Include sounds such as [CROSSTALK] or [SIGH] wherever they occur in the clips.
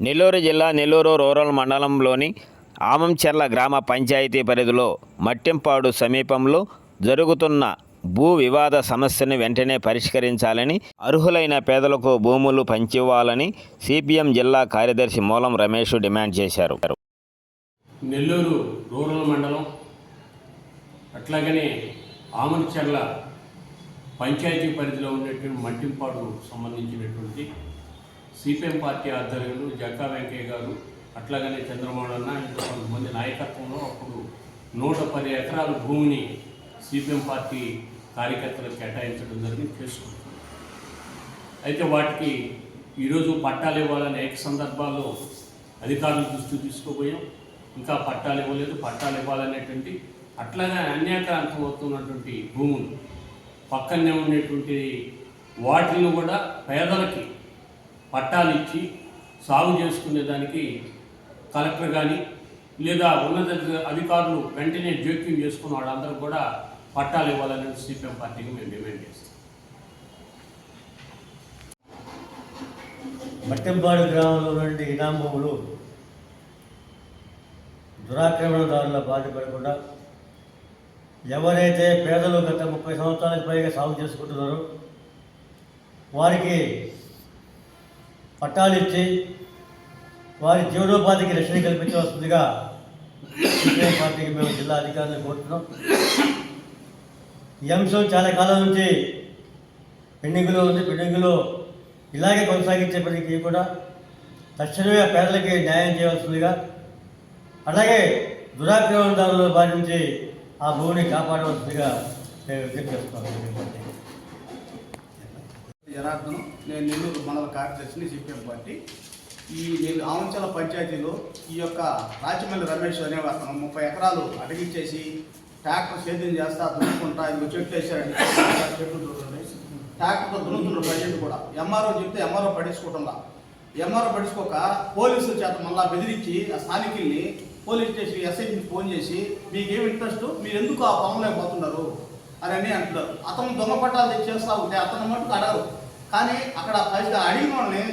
నెల్లూరు జిల్లా నెల్లూరు రూరల్ మండలంలోని ఆమంచెర్ల గ్రామ పంచాయతీ పరిధిలో మట్టింపాడు సమీపంలో జరుగుతున్న భూ వివాద సమస్యను వెంటనే పరిష్కరించాలని అర్హులైన పేదలకు భూములు పంచివ్వాలని సిపిఎం జిల్లా కార్యదర్శి మూలం రమేష్ డిమాండ్ చేశారు. నెల్లూరు రూరల్ మండలం అట్లాగనే ఆమనిచర్ల పంచాయతీ పరిధిలో ఉన్నటువంటి మట్టింపాడు సంబంధించినటువంటి సిపిఎం పార్టీ ఆధ్వర్యంలో జక్కా వెంకయ్య గారు అట్లాగనే చంద్రబాబు అన్న ఇంకా కొంతమంది నాయకత్వంలో అప్పుడు నూట పది ఎకరాల భూమిని సిపిఎం పార్టీ కార్యకర్తలకు కేటాయించడం జరిగింది చేసుకుంటున్నాం అయితే వాటికి ఈరోజు పట్టాలు ఇవ్వాలనే అనేక సందర్భాల్లో అధికారుల దృష్టి తీసుకుపోయాం. ఇంకా పట్టాలు ఇవ్వలేదు. పట్టాలు ఇవ్వాలనేటువంటి అట్లాగే అన్యాక్రాంతం అవుతున్నటువంటి భూములు పక్కనే ఉండేటువంటి వాటిని కూడా పేదలకి పట్టాలు ఇచ్చి సాగు చేసుకునేదానికి కలెక్టర్ కానీ లేదా ఉన్నత అధికారులు వెంటనే జోక్యం చేసుకున్న వాళ్ళందరూ కూడా పట్టాలు ఇవ్వాలని సిపిఎం పార్టీకి మేము డిమాండ్ చేస్తాం. మట్టెంపాడు గ్రామంలో నుండి ఇనాం భూములు దురాక్రమణదారుల బాధపడకుండా ఎవరైతే పేదలు గత ముప్పై సంవత్సరాలకు పైగా సాగు చేసుకుంటున్నారో వారికి పట్టాలు ఇచ్చి వారి జీవనోపాధికి రక్షణ కల్పించవలసిందిగా సిపిఐ పార్టీకి మేము జిల్లా అధికారులను కోరుతున్నాం. ఈ అంశం చాలా కాలం నుంచి పెండింగ్లో ఉంది. పెండింగ్లో ఇలాగే కొనసాగించేప్పటికీ కూడా తక్షణమే పేదలకి న్యాయం చేయవలసిందిగా అలాగే దురాక్రమణదారుల బారి నుంచి ఆ భూమిని కాపాడవలసిందిగా మేము విజ్ఞప్తి చేస్తున్నాం. జనార్దన్ నేను నెల్లూరు మండల కార్యదర్శిని సిపిఎం పార్టీ. ఈ నేను ఆమంచల పంచాయతీలో ఈ యొక్క రాచమల్లి రమేష్ అనే అతను ముప్పై ఎకరాలు అడిగించేసి ట్రాక్టర్ సేద్యం చేస్తా దున్నుకుంటా ఇది చెట్టు వేసాడు చెట్లు చూడండి ట్రాక్టర్తో దున్నుతున్న ప్రజెంట్ కూడా ఎంఆర్ఓ చెప్తే ఎంఆర్ఓ పట్టించుకోవటంలా ఎంఆర్ఓ పట్టించుకోక పోలీసుల చేత మళ్ళా బెదిరించి ఆ స్థానికుల్ని పోలీస్ స్టేషన్ ఎస్ఐకి ఫోన్ చేసి మీకు ఏమి ఇంట్రెస్ట్? మీరు ఎందుకు ఆ పొలంలోకి పోతున్నారు? అని అని అంటున్నారు. అతను దొంగ పట్టాలు తెచ్చేస్తా ఉంటే అతను మటుకు అడగరు. కానీ అక్కడ ఫస్ట్ అడిగిన వాళ్ళని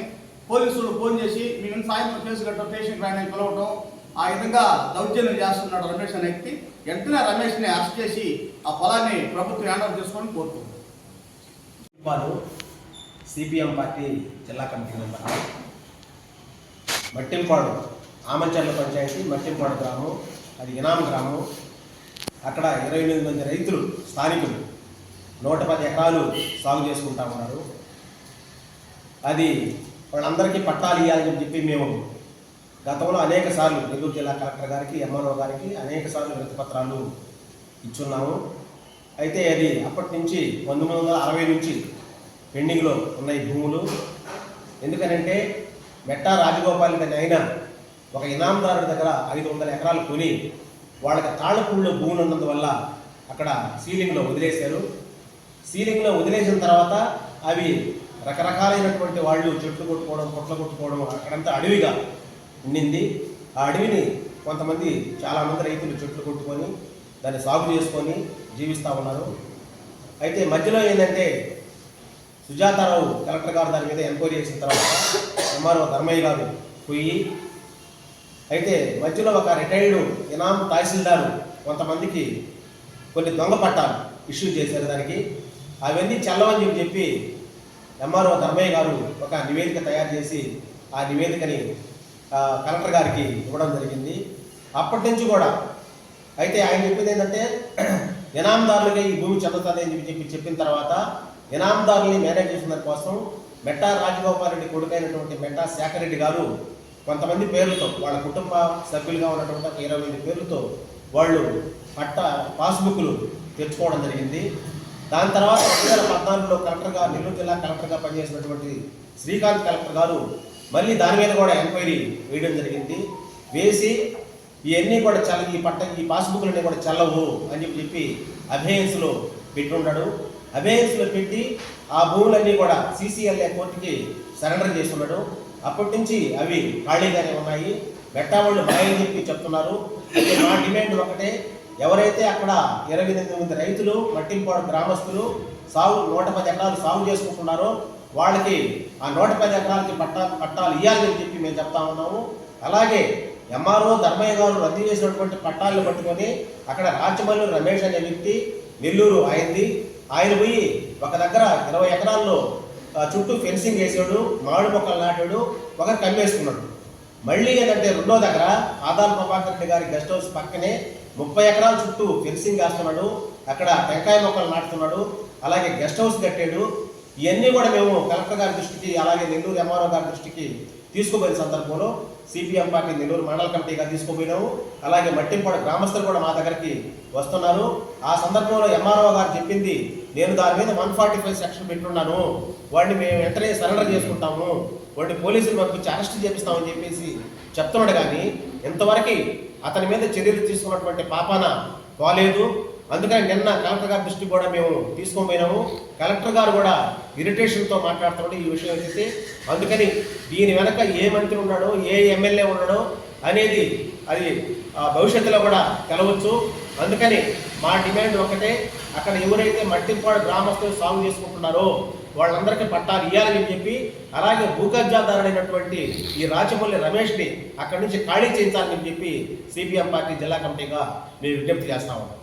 పోలీసులు ఫోన్ చేసి మేము సాయంత్రం కేసు కట్టడం పేషెంట్ రాయడానికి పిలవటం ఆ విధంగా దౌర్జన్యం చేస్తున్నాడు రమేష్ అనే వ్యక్తి వెంటనే రమేష్ని అరెస్ట్ చేసి ఆ పొలాన్ని ప్రభుత్వం హ్యాండ్ చేసుకొని కోరుతుంది వారు సిపిఎం పార్టీ జిల్లా కమిటీ మెంబర్ మట్టింపాడు ఆమంచర్ల పంచాయతీ మట్టింపాడు గ్రామం అది ఇనాం గ్రామం. అక్కడ ఇరవై ఎనిమిది మంది రైతులు స్థానికులు నూట పది ఎకరాలు సాగు చేసుకుంటా ఉన్నారు. అది వాళ్ళందరికీ పట్టాలు ఇవ్వాలని చెప్పి మేము గతంలో అనేక సార్లు నెల్లూరు జిల్లా కలెక్టర్ గారికి ఎంఆర్ఓ గారికి అనేక సార్లు వినతిపత్రాలు ఇచ్చున్నాము. అయితే అది అప్పటి నుంచి పంతొమ్మిది వందల అరవై నుంచి పెండింగ్లో ఉన్నాయి భూములు. ఎందుకనంటే మెట్టా రాజగోపాల్ అనే ఆయన ఒక ఇనాందారుడి దగ్గర ఐదు వందల ఎకరాలు కొని వాళ్ళకి తాళ్ళపూడిలో భూములు ఉన్నందువల్ల అక్కడ సీలింగ్లో వదిలేశారు. సీలింగ్లో వదిలేసిన తర్వాత అవి రకరకాలైనటువంటి వాళ్ళు చెట్లు కొట్టుకోవడం పొట్ల కొట్టుకోవడం అక్కడంతా అడవిగా ఉండింది. ఆ అడవిని కొంతమంది చాలామంది రైతులు చెట్లు కొట్టుకొని దాన్ని సాగు చేసుకొని జీవిస్తూ ఉన్నారు. అయితే మధ్యలో ఏంటంటే సుజాతారావు కలెక్టర్ గారు దాని మీద ఎంక్వైరీ చేసిన తర్వాత ఎంఆర్ఓ ధర్మయ్య గారు పోయి అయితే మధ్యలో ఒక రిటైర్డ్ ఇనాం తహసీల్దారు కొంతమందికి కొన్ని దొంగ పట్టాలు ఇష్యూ చేశారు దానికి. అవన్నీ చల్లవని చెప్పి చెప్పి ఎంఆర్ఓ ధర్మయ్య గారు ఒక నివేదిక తయారు చేసి ఆ నివేదికని కలెక్టర్ గారికి ఇవ్వడం జరిగింది. అప్పటి నుంచి కూడా అయితే ఆయన చెప్పింది ఏంటంటే [CLEARS THROAT] ఇనాందారులుగా ఈ భూమి చెందుతుంది అని చెప్పి చెప్పిన తర్వాత ఇనాందారుల్ని మేనేజ్ చేసిన కోసం మెట్టా రాజగోపాల్ రెడ్డి కొడుకైనటువంటి మెట్టా శేఖర్ రెడ్డి గారు కొంతమంది పేర్లతో వాళ్ళ కుటుంబ సభ్యులుగా ఉన్నటువంటి ఒక ఇరవై మంది పేర్లతో వాళ్ళు పట్ట పాస్బుక్లు తెచ్చుకోవడం జరిగింది. దాని తర్వాత రెండు వేల పద్నాలుగులో కలెక్టర్గా నెల్లూరు జిల్లా కలెక్టర్గా పనిచేసినటువంటి శ్రీకాంత్ కలెక్టర్ గారు మళ్ళీ దాని మీద కూడా ఎంక్వైరీ వేయడం జరిగింది. వేసి ఇవన్నీ కూడా చల్ల ఈ పట్ట ఈ పాస్బుక్లన్నీ కూడా చల్లవు అని చెప్పి చెప్పి అభేయన్స్లో పెట్టున్నాడు అభేయన్స్లో పెట్టి ఆ భూములన్నీ కూడా సీసీఎల్ఏ కోర్టుకి సరెండర్ చేస్తున్నాడు అప్పటి నుంచి అవి ఖాళీగానే ఉన్నాయి. బెట్టా వాళ్ళు భయం చెప్పి చెప్తున్నారు. నా మా డిమాండ్ ఒకటే ఎవరైతే అక్కడ ఇరవై ఎనిమిది మంది రైతులు మట్టింపాడు గ్రామస్తులు సాగు నూట పది ఎకరాలు సాగు చేసుకుంటున్నారో వాళ్ళకి ఆ నూట పది ఎకరాలకి పట్టా పట్టాలు ఇవ్వాలని చెప్పి మేము చెప్తా ఉన్నాము. అలాగే ఎంఆర్ఓ ధర్మయ్య గారు రద్దు చేసినటువంటి పట్టాలను పట్టుకొని అక్కడ రాచమల్లి రమేష్ అనే వ్యక్తి నెల్లూరు అయింది. ఆయన పోయి ఒక దగ్గర ఇరవై ఎకరాల్లో చుట్టూ ఫెన్సింగ్ వేసాడు మామిడి మొక్కలు నాటాడు ఒకరు కమ్మేసుకున్నాడు. మళ్ళీ ఏంటంటే రెండో దగ్గర ఆదాల్ ప్రభాకర్ రెడ్డి గారి గెస్ట్ హౌస్ పక్కనే ముప్పై ఎకరాల చుట్టూ ఫెన్సింగ్ వేస్తున్నాడు. అక్కడ టెంకాయ మొక్కలు నాటుతున్నాడు. అలాగే గెస్ట్ హౌస్ కట్టాడు. ఇవన్నీ కూడా మేము కలెక్టర్ గారి దృష్టికి అలాగే నెల్లూరు ఎంఆర్ఓ గారి దృష్టికి తీసుకుపోయిన సందర్భంలో సిపిఎం పార్టీ నెల్లూరు మండల కమిటీగా తీసుకుపోయినాము. అలాగే మట్టింపాడు గ్రామస్తులు కూడా మా దగ్గరికి వస్తున్నారు. ఆ సందర్భంలో ఎంఆర్ఓ గారు చెప్పింది నేను దాని మీద వన్ ఫార్టీ ఫైవ్ సెక్షన్ పెట్టున్నాను. వాడిని మేము వెంటనే సరెండర్ చేసుకుంటాము. వాడిని పోలీసులు పంపించి అరెస్ట్ చేపిస్తామని చెప్పేసి చెప్తున్నాడు కానీ ఇంతవరకు అతని మీద చర్యలు తీసుకున్నటువంటి పాపాన పోలేదు అందుకని నిన్న కలెక్టర్ గారి దృష్టి కూడా మేము తీసుకొని పోయినాము. కలెక్టర్ గారు కూడా ఇరిటేషన్తో మాట్లాడుతున్నాడు ఈ విషయం అయితే అందుకని దీని వెనక ఏ మంత్రి ఉన్నాడో ఏ ఎమ్మెల్యే ఉన్నాడో అనేది అది భవిష్యత్తులో కూడా తెలవచ్చు. అందుకని మా డిమాండ్ ఒకటే అక్కడ ఎవరైతే మట్టింపాడు గ్రామస్తులు సాగు చేసుకుంటున్నారో వాళ్ళందరికీ పట్టాలు ఇవ్వాలని చెప్పి అలాగే భూకబ్జాదారుడైనటువంటి ఈ రాచమల్లి రమేష్ని అక్కడి నుంచి ఖాళీ చేయించాలని చెప్పి సిపిఎం పార్టీ జిల్లా కమిటీగా మేము విజ్ఞప్తి చేస్తా ఉన్నాం.